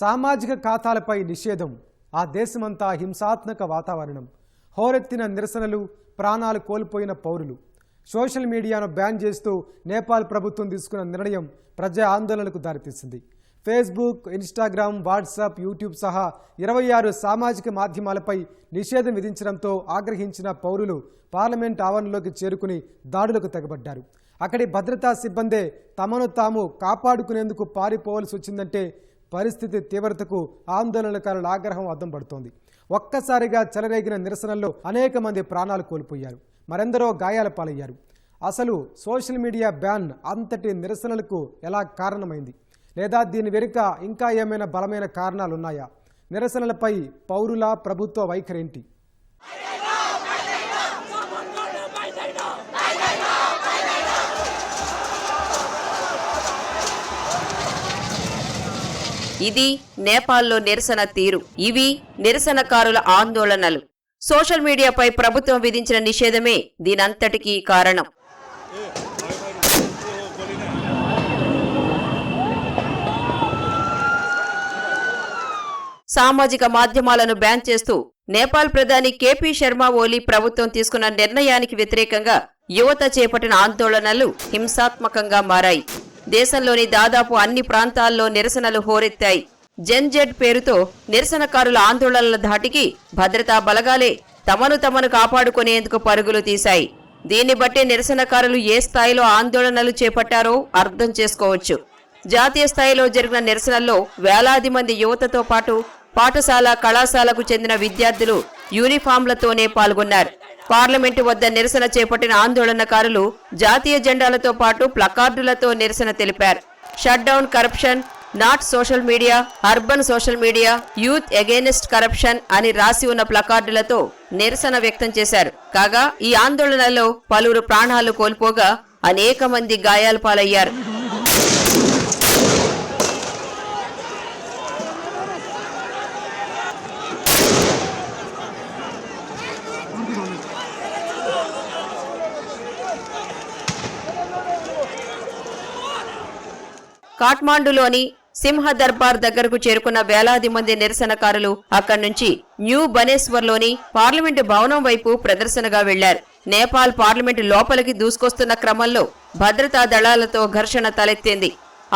సామాజిక ఖాతాలపై నిషేధం ఆ దేశమంతా హింసాత్మక వాతావరణం. హోరెత్తిన నిరసనలు ప్రాణాలు కోల్పోయిన పౌరులు. సోషల్ మీడియాను బ్యాన్ చేస్తూ నేపాల్ ప్రభుత్వం తీసుకున్న నిర్ణయం ప్రజా ఆందోళనకు దారితీసింది. ఫేస్బుక్ ఇన్స్టాగ్రామ్ వాట్సాప్ యూట్యూబ్ సహా ఇరవై ఆరు సామాజిక మాధ్యమాలపై నిషేధం విధించడంతో ఆగ్రహించిన పౌరులు పార్లమెంట్ ఆవరణలోకి చేరుకుని దాడులకు తెగబడ్డారు. అక్కడి భద్రతా సిబ్బందే తమను తాము కాపాడుకునేందుకు పారిపోవలసి వచ్చిందంటే పరిస్థితి తీవ్రతకు ఆందోళనకారుల ఆగ్రహం అద్దం పడుతోంది. ఒక్కసారిగా చెలరేగిన నిరసనల్లో అనేక మంది ప్రాణాలు కోల్పోయారు. మరెందరో గాయాల పాలయ్యారు. అసలు సోషల్ మీడియా బ్యాన్ అంతటి నిరసనలకు ఎలా కారణమైంది? లేదా దీని వెనుక ఇంకా ఏమైనా బలమైన కారణాలు ఉన్నాయా నిరసనలపై పౌరుల ప్రభుత్వ వైఖరేంటి ఇది నేపాల్లో నిరసన తీరు. ఇవి నిరసనకారుల ఆందోళనలు. సోషల్ మీడియాపై ప్రభుత్వం విధించిన నిషేధమే దీనంతటికీ కారణం. సామాజిక మాధ్యమాలను బ్యాన్ చేస్తూ నేపాల్ ప్రధాని కేపీ శర్మ ఓలీ ప్రభుత్వం తీసుకున్న నిర్ణయానికి వ్యతిరేకంగా యువత చేపట్టిన ఆందోళనలు హింసాత్మకంగా మారాయి. దేశంలోని దాదాపు అన్ని ప్రాంతాల్లో నిరసనలు హోరెత్తాయి. జెన్ జెడ్ పేరుతో నిరసనకారుల ఆందోళనల ధాటికి భద్రతా బలగాలే తమను తమను కాపాడుకునేందుకు పరుగులు తీశాయి. దీన్ని బట్టి నిరసనకారులు ఏ స్థాయిలో ఆందోళనలు చేపట్టారో అర్థం చేసుకోవచ్చు. జాతీయ స్థాయిలో జరిగిన నిరసనల్లో వేలాది మంది యువతతో పాటు పాఠశాల కళాశాలకు చెందిన విద్యార్థులు యూనిఫామ్లతోనే పాల్గొన్నారు. పార్లమెంటు వద్ద నిరసన చేపట్టిన ఆందోళనకారులు జాతీయ జెండాలతో పాటు ప్లకార్డులతో నిరసన తెలిపారు. Shut down corruption not social media urban social media youth against corruption అని రాసి ఉన్న ప్లకార్డులతో నిరసన వ్యక్తం చేశారు. కాగా ఈ ఆందోళనలో పలువురు ప్రాణాలు కోల్పోగా అనేక మంది గాయాల పాలయ్యారు. కాఠ్మాండులోని సింహ దర్బార్ దగ్గరకు చేరుకున్న వేలాది మంది నిరసనకారులు అక్కడి నుంచి న్యూ బనేశ్వర్లోని పార్లమెంటు భవనం వైపు ప్రదర్శనగా వెళ్ళారు. నేపాల్ పార్లమెంటు లోపలికి దూసుకొస్తున్న క్రమంలో భద్రతా దళాలతో ఘర్షణ తలెత్తింది.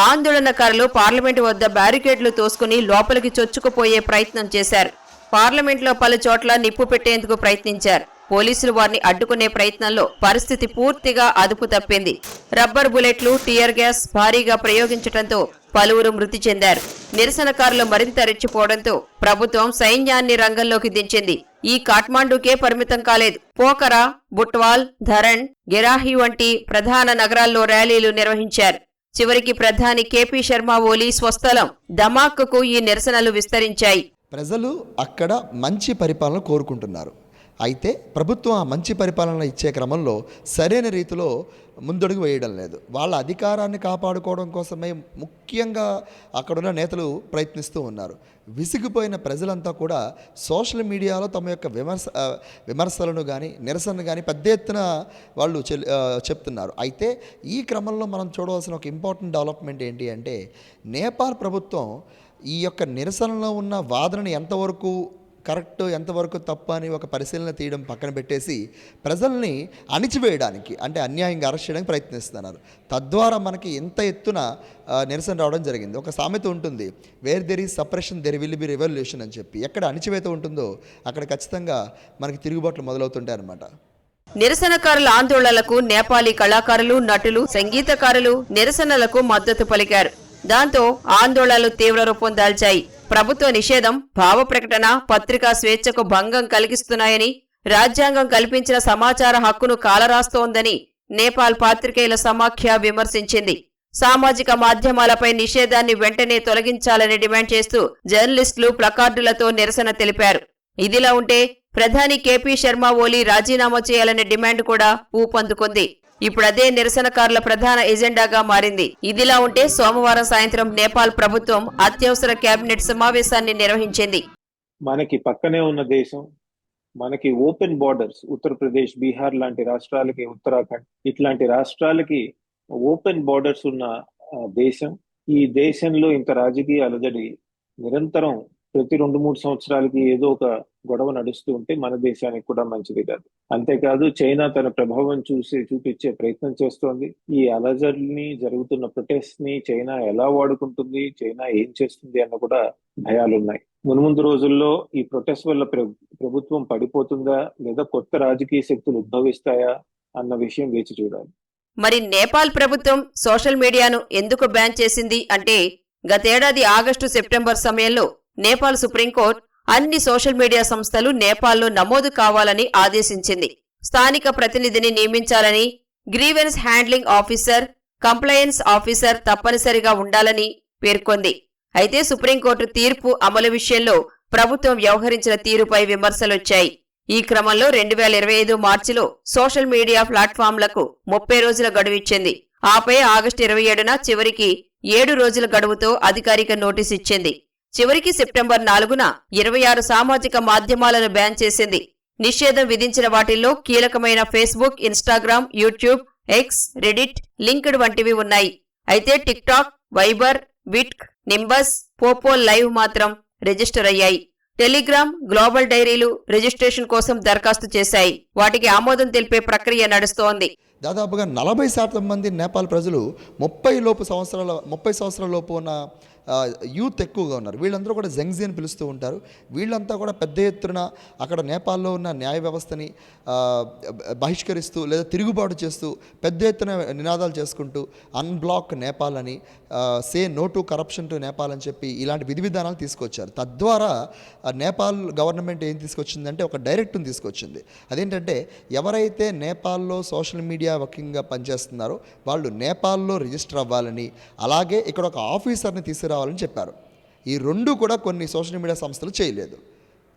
ఆందోళనకారులు పార్లమెంటు వద్ద బ్యారికేడ్లు తోసుకుని లోపలికి చొచ్చుకుపోయే ప్రయత్నం చేశారు. పార్లమెంట్లో పలు చోట్ల నిప్పు పెట్టేందుకు ప్రయత్నించారు. పోలీసులు వారిని అడ్డుకునే ప్రయత్నంలో పరిస్థితి పూర్తిగా అదుపు తప్పింది. రబ్బర్ బుల్లెట్లు టియర్ గ్యాస్ భారీగా ప్రయోగించడంతో పలువురు మృతి చెందారు. నిరసనకారులు మరింత రెచ్చిపోవడంతో ప్రభుత్వం సైన్యాన్ని రంగంలోకి దించింది. ఈ కాఠ్మాండూకే పరిమితం కాలేదు. పోకరా బుట్వాల్ ధరణ్ గిరాహి వంటి ప్రధాన నగరాల్లో ర్యాలీలు నిర్వహించారు. చివరికి ప్రధాని కేపీ శర్మ ఓలీ స్వస్థలం దమాక్కు ఈ నిరసనలు విస్తరించాయి. ప్రజలు అక్కడ మంచి పరిపాలన కోరుకుంటున్నారు. అయితే ప్రభుత్వం ఆ మంచి పరిపాలన ఇచ్చే క్రమంలో సరైన రీతిలో ముందడుగు వేయడం లేదు. వాళ్ళ అధికారాన్ని కాపాడుకోవడం కోసమే ముఖ్యంగా అక్కడున్న నేతలు ప్రయత్నిస్తూ ఉన్నారు. విసిగిపోయిన ప్రజలంతా కూడా సోషల్ మీడియాలో తమ యొక్క విమర్శ విమర్శలను కానీ నిరసనను కానీ పెద్ద ఎత్తున వాళ్ళు చెల్- చెప్తున్నారు. అయితే ఈ క్రమంలో మనం చూడవలసిన ఒక ఇంపార్టెంట్ డెవలప్మెంట్ ఏంటి అంటే నేపాల్ ప్రభుత్వం ఈ యొక్క నిరసనలో ఉన్న వాదనని ఎంతవరకు కరెక్ట్ ఎంతవరకు తప్పు అని ఒక పరిశీలన తీయడం పక్కన పెట్టేసి ప్రజల్ని అణిచివేయడానికి అంటే అన్యాయంగా అరెస్ట్ చేయడానికి ప్రయత్నిస్తున్నారు. తద్వారా మనకి ఎంత ఎత్తున నిరసన రావడం జరిగింది. ఒక సామెత ఉంటుంది where there is suppression there will be revolution అని చెప్పి. ఎక్కడ అణిచివేత ఉంటుందో అక్కడ ఖచ్చితంగా మనకి తిరుగుబాట్లు మొదలవుతుంటాయి అన్నమాట నిరసనకారుల ఆందోళనలకు నేపాలీ కళాకారులు నటులు సంగీతకారులు నిరసనలకు మద్దతు పలికారు. దాంతో ఆందోళనలు తీవ్ర రూపం దాల్చాయి. ప్రభుత్వ నిషేధం భావ ప్రకటన పత్రికా స్వేచ్ఛకు భంగం కలిగిస్తున్నాయని రాజ్యాంగం కల్పించిన సమాచార హక్కును కాలరాస్తోందని నేపాల్ పాత్రికేయుల సమాఖ్య విమర్శించింది. సామాజిక మాధ్యమాలపై నిషేధాన్ని వెంటనే తొలగించాలని డిమాండ్ చేస్తూ జర్నలిస్టులు ప్లకార్డులతో నిరసన తెలిపారు. ఇదిలా ఉంటే ప్రధాని కేపీ శర్మ ఓలీ రాజీనామా చేయాలనే డిమాండ్ కూడా ఊపందుకుంది. ఇప్పుడు అదే నిరసనకారుల ప్రధాన ఎజెండాగా మారింది. ఇదిలా ఉంటే సోమవారం సాయంత్రం నేపాల్ ప్రభుత్వం అత్యవసర కేబినెట్ సమావేశాన్ని నిర్వహించింది. మనకి పక్కనే ఉన్న దేశం మనకి ఓపెన్ బార్డర్స్ ఉత్తరప్రదేశ్ బీహార్ లాంటి రాష్ట్రాలకి ఉత్తరాఖండ్ ఇట్లాంటి రాష్ట్రాలకి ఓపెన్ బార్డర్స్ ఉన్న దేశం. ఈ దేశంలో ఇంత రాజకీయ అలజడి నిరంతరం ప్రతి రెండు మూడు సంవత్సరాలకి ఏదో ఒక గొడవ నడుస్తూ ఉంటే మన దేశానికి కూడా మంచిది కాదు. అంతేకాదు చైనా తన ప్రభావం చూసి చూపించే ప్రయత్నం చేస్తోంది. ఈ అలజడిని జరుగుతున్న ప్రొటెస్ట్ని చైనా ఎలా వాడుకుంటుంది చైనా ఏం చేస్తుంది అన్న కూడా భయాలున్నాయి మున్ముందు రోజుల్లో ఈ ప్రొటెస్ట్ వల్ల ప్రభుత్వం పడిపోతుందా లేదా కొత్త రాజకీయ శక్తులు ఉద్భవిస్తాయా అన్న విషయం వేచి చూడాలి. మరి నేపాల్ ప్రభుత్వం సోషల్ మీడియాను ఎందుకు బ్యాన్ చేసింది అంటే గతేడాది ఆగస్టు సెప్టెంబర్ సమయంలో నేపాల్ సుప్రీంకోర్టు అన్ని సోషల్ మీడియా సంస్థలు నేపాల్లో నమోదు కావాలని ఆదేశించింది. స్థానిక ప్రతినిధిని నియమించాలని grievance handling officer compliance officer తప్పనిసరిగా ఉండాలని పేర్కొంది. అయితే సుప్రీంకోర్టు తీర్పు అమలు విషయంలో ప్రభుత్వం వ్యవహరించిన తీరుపై విమర్శలొచ్చాయి. ఈ క్రమంలో రెండు వేల ఇరవై ఐదు మార్చిలో సోషల్ మీడియా ప్లాట్ఫామ్లకు ముప్పై రోజుల గడువిచ్చింది ఆపై ఆగస్టు ఇరవై ఏడున చివరికి ఏడు రోజుల గడువుతో అధికారిక నోటీస్ ఇచ్చింది. చివరికి సెప్టెంబర్ నాలుగున ఇరవై ఆరు సామాజిక మాధ్యమాలను బ్యాన్ చేసింది. నిషేధం విధించిన వాటిల్లో కీలకమైన Facebook Instagram YouTube X Reddit linked వంటివి ఉన్నాయి. అయితే TikTok Viber విట్క్ Nimbuzz Popo live మాత్రం రిజిస్టర్ అయ్యాయి. టెలిగ్రామ్ గ్లోబల్ డైరీలు రిజిస్ట్రేషన్ కోసం దరఖాస్తు చేశాయి. వాటికి ఆమోదం తెలిపే ప్రక్రియ నడుస్తోంది. దాదాపుగా నలభై శాతం మంది నేపాల్ ప్రజలు ముప్పై లోపు సంవత్సరాల ముప్పై సంవత్సరాల లోపు ఉన్న యూత్ ఎక్కువగా ఉన్నారు. వీళ్ళందరూ కూడా జంగ్జీ అని పిలుస్తూ ఉంటారు. వీళ్ళంతా కూడా పెద్ద ఎత్తున అక్కడ నేపాల్లో ఉన్న న్యాయ వ్యవస్థని బహిష్కరిస్తూ లేదా తిరుగుబాటు చేస్తూ పెద్ద ఎత్తున నినాదాలు చేసుకుంటూ అన్బ్లాక్ నేపాల్ అని say no to corruption to Nepal అని చెప్పి ఇలాంటి విధి విధానాలు తీసుకొచ్చారు. తద్వారా నేపాల్ గవర్నమెంట్ ఏం తీసుకొచ్చిందంటే ఒక డైరెక్ట్ని తీసుకొచ్చింది. అదేంటంటే ఎవరైతే నేపాల్లో సోషల్ మీడియా వర్కింగ్గా పనిచేస్తున్నారో వాళ్ళు నేపాల్లో రిజిస్టర్ అవ్వాలని అలాగే ఇక్కడ ఒక ఆఫీసర్ని తీసుకురావాలని చెప్పారు. ఈ రెండు కూడా కొన్ని సోషల్ మీడియా సంస్థలు చేయలేదు.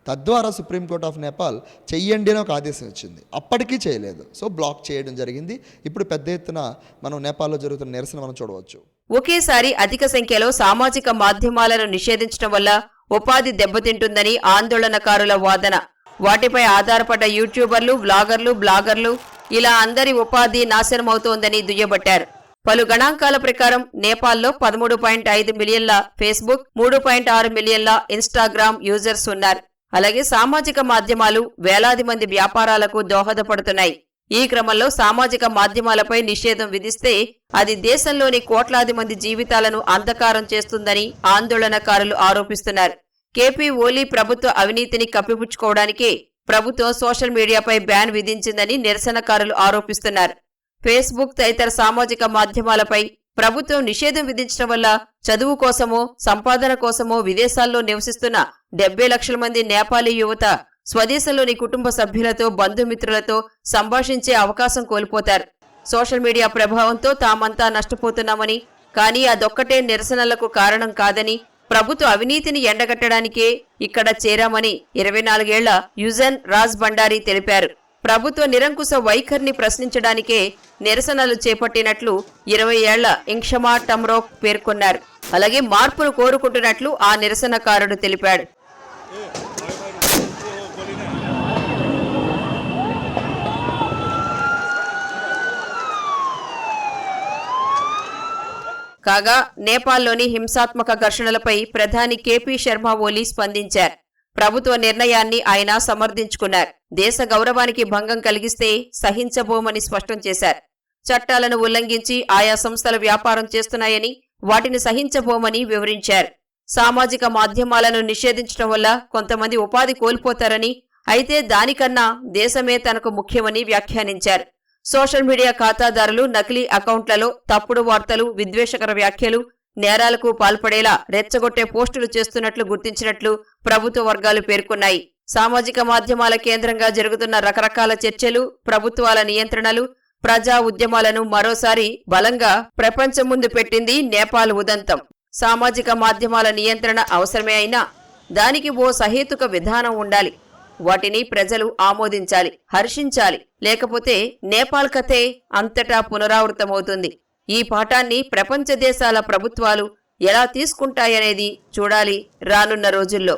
తద్వారా సుప్రీంకోర్ట్ ఆఫ్ నేపాల్ చెయ్యండి అని ఒక ఆదేశం ఇచ్చింది. అప్పటికీ చేయలేదు. సో బ్లాక్ చేయడం జరిగింది. ఇప్పుడు పెద్ద ఎత్తున మనం నేపాల్లో జరుగుతున్న నిరసన మనం చూడవచ్చు. ఒకేసారి అధిక సంఖ్యలో సామాజిక మాధ్యమాలను నిషేధించడం వల్ల ఉపాధి దెబ్బతింటుందని ఆందోళనకారుల వాదన. వాటిపై ఆధారపడ్డ యూట్యూబర్లు వ్లాగర్లు బ్లాగర్లు ఇలా అందరి ఉపాధి నాశనమవుతోందని దుయ్యబట్టారు. పలు గణాంకాల ప్రకారం నేపాల్లో పదమూడు పాయింట్ ఐదు మిలియన్ల ఫేస్బుక్ మూడు పాయింట్ ఆరు మిలియన్ల ఇన్స్టాగ్రామ్ యూజర్స్ ఉన్నారు. అలాగే సామాజిక మాధ్యమాలు వేలాది మంది వ్యాపారాలకు దోహదపడుతున్నాయి. ఈ క్రమంలో సామాజిక మాధ్యమాలపై నిషేధం విధిస్తే అది దేశంలోని కోట్లాది మంది జీవితాలను అంధకారం చేస్తుందని ఆందోళనకారులు ఆరోపిస్తున్నారు. కేపీ ఓలీ ప్రభుత్వ అవినీతిని కప్పిపుచ్చుకోవడానికే ప్రభుత్వం సోషల్ మీడియాపై బ్యాన్ విధించిందని నిరసనకారులు ఆరోపిస్తున్నారు. ఫేస్బుక్ తదితర సామాజిక మాధ్యమాలపై ప్రభుత్వం నిషేధం విధించడం వల్ల చదువు కోసమో సంపాదన కోసమో విదేశాల్లో నివసిస్తున్న డెబ్బై లక్షల మంది నేపాలీ యువత స్వదేశంలోని కుటుంబ సభ్యులతో బంధుమిత్రులతో సంభాషించే అవకాశం కోల్పోతారు. సోషల్ మీడియా ప్రభావంతో తామంతా నష్టపోతున్నామని కానీ అదొక్కటే నిరసనలకు కారణం కాదని ప్రభుత్వ అవినీతిని ఎండగట్టడానికే ఇక్కడ చేరామని ఇరవై నాలుగేళ్ళ యుజన్ రాజ్ భండారి తెలిపారు. ప్రభుత్వ నిరంకుశ వైఖరిని ప్రశ్నించడానికే నిరసనలు చేపట్టినట్లు ఇరవై ఏళ్ళ ఇంక్షమా టమ్రోక్ పేర్కొన్నారు. అలాగే మార్పును కోరుకుంటున్నట్లు ఆ నిరసనకారుడు తెలిపాడు. కాగా నేపాల్లోని హింసాత్మక ఘర్షణలపై ప్రధాని కేపీ శర్మ ఓలీ స్పందించారు. ప్రభుత్వ నిర్ణయాన్ని ఆయన సమర్థించుకున్నారు. దేశ గౌరవానికి భంగం కలిగిస్తే సహించబోమని స్పష్టం చేశారు. చట్టాలను ఉల్లంఘించి ఆయా సంస్థలు వ్యాపారం చేస్తున్నాయని వాటిని సహించబోమని వివరించారు. సామాజిక మాధ్యమాలను నిషేధించడం వల్ల కొంతమంది ఉపాధి కోల్పోతారని అయితే దానికన్నా దేశమే తనకు ముఖ్యమని వ్యాఖ్యానించారు. సోషల్ మీడియా ఖాతాదారులు నకిలీ అకౌంట్లలో తప్పుడు వార్తలు విద్వేషకర వ్యాఖ్యలు నేరాలకు పాల్పడేలా రెచ్చగొట్టే పోస్టులు చేస్తున్నట్లు గుర్తించినట్లు ప్రభుత్వ వర్గాలు పేర్కొన్నాయి. సామాజిక మాధ్యమాల కేంద్రంగా జరుగుతున్న రకరకాల చర్చలు ప్రభుత్వాల నియంత్రణలు ప్రజా ఉద్యమాలను మరోసారి బలంగా ప్రపంచం ముందు పెట్టింది నేపాల్ ఉదంతం. సామాజిక మాధ్యమాల నియంత్రణ అవసరమే అయినా దానికి ఓ సహేతుక విధానం ఉండాలి. వాటిని ప్రజలు ఆమోదించాలి హర్షించాలి. లేకపోతే నేపాల్ కథే అంతటా పునరావృతమవుతుంది. ఈ పాఠాన్ని ప్రపంచ దేశాల ప్రభుత్వాలు ఎలా తీసుకుంటాయనేది చూడాలి రానున్న రోజుల్లో.